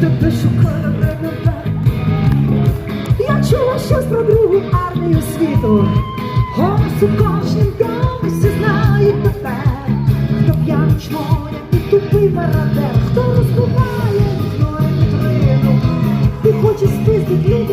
тебе шукала тебе. Я чула щось про другу армію світу. Голос у кожнім домі знає тебе. Хто п'яний чмоня і тупий мародер, хто розбиває вікно і вітрину. І хоче спиздить люди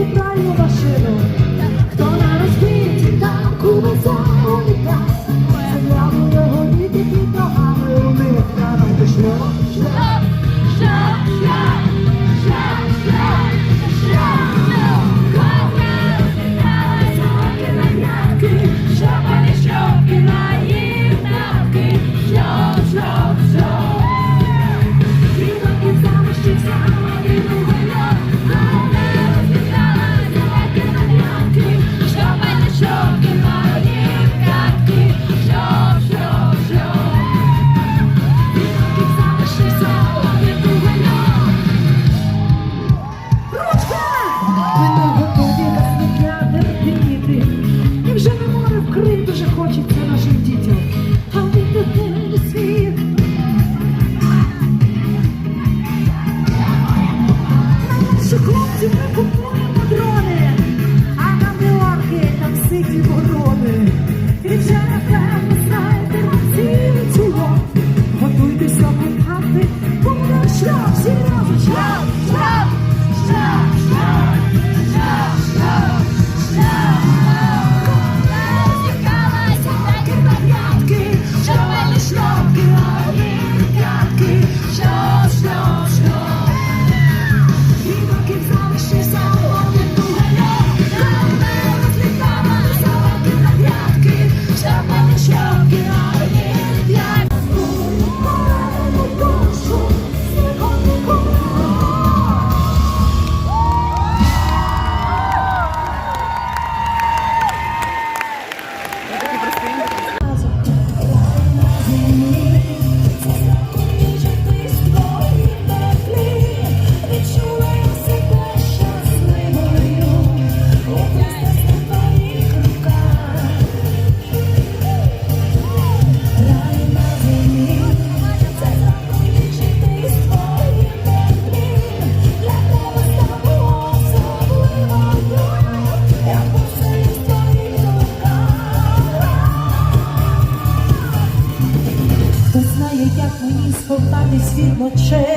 ночей,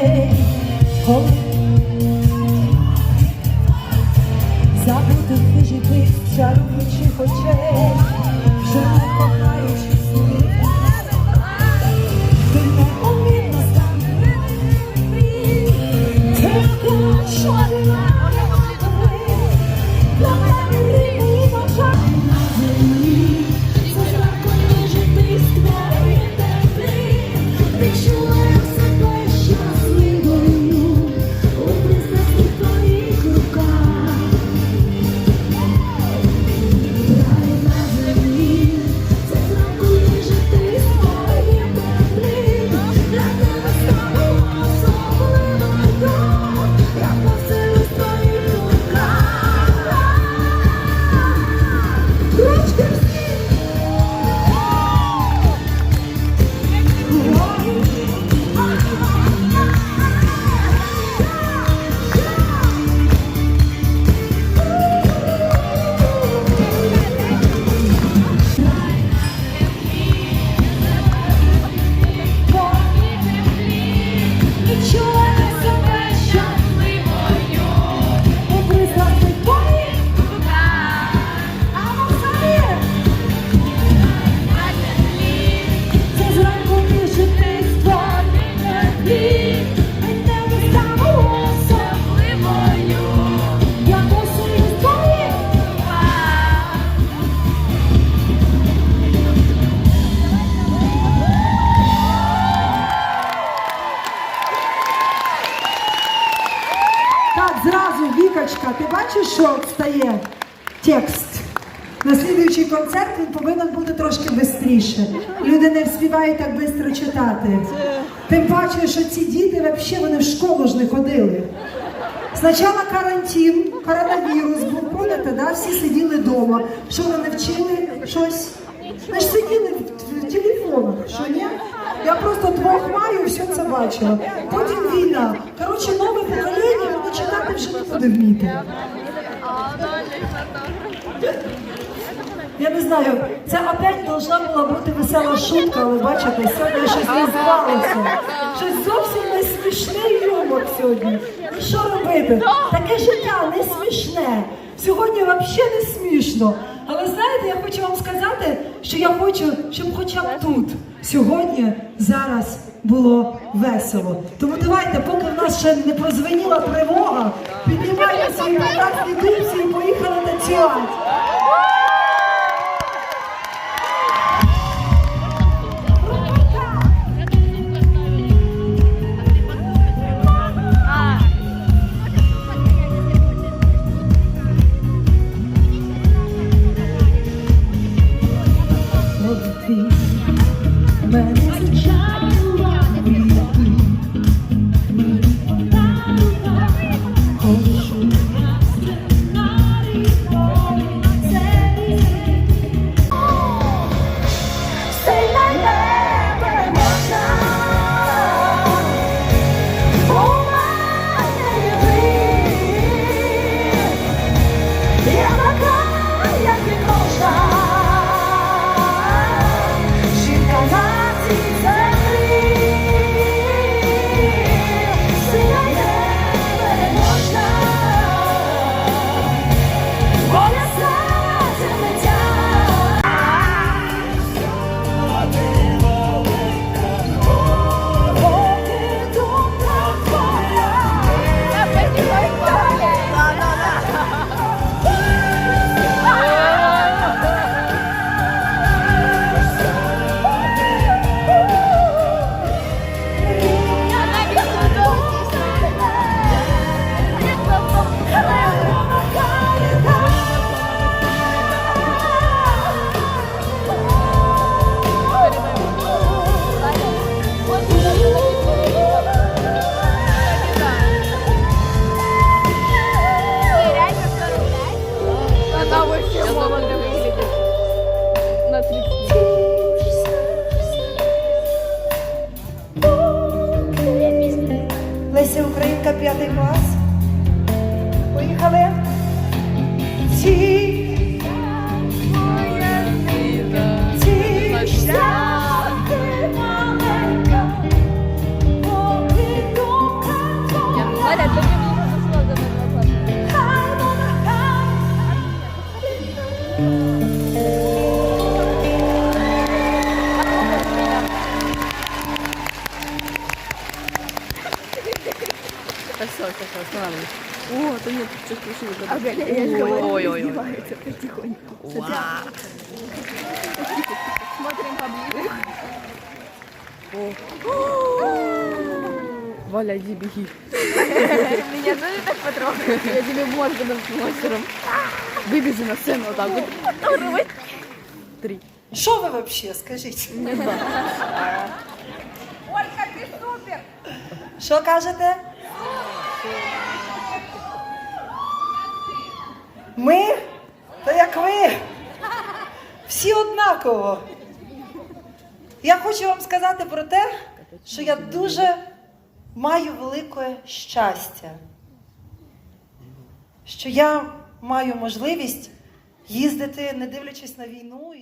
Так, зразу, Вікочка, ти бачиш, що стає текст? На слідуючий концерт він повинен бути трошки швидше. Люди не вспівають так швидко читати. Тим паче, що ці діти взагалі вони в школу ж не ходили. Спочатку карантин, коронавірус був, помните, да? всі сиділи вдома. Що вони вчили щось? Ми ж сиділи в телефонах, що ні? Я просто двох маю, все це бачила. Потім війна. Коротше, нове покоління буде вміти? Я не знаю, це опять должна була бути весела шутка, але бачите, сьогодні щось не звалося. Щось зовсім не смішний юмор сьогодні. Ну що робити? Таке життя не смішне. Сьогодні взагалі не смішно. Але знаєте, я хочу вам сказати, що я хочу, щоб хоча б тут сьогодні, зараз було весело. Тому давайте, поки в нас ще не прозвеніла тривога, піднімайте свої прекрасні дубці і поїхали танцювати. be, but it's. Поїхали. Ті, тішся ти Ой-ой-ой. потихоньку. Смотрим поближе. Валя, иди беги. Меня тоже так потрогать? Я тебе Морганом мастером. Выбежи на сцену вот так вот. Три. Що ви взагалі, скажіть? Не два. Що кажете? Ми? Та як ви? Всі однаково. Я хочу вам сказати про те, що я дуже маю велике щастя, що я маю можливість їздити, не дивлячись на війну.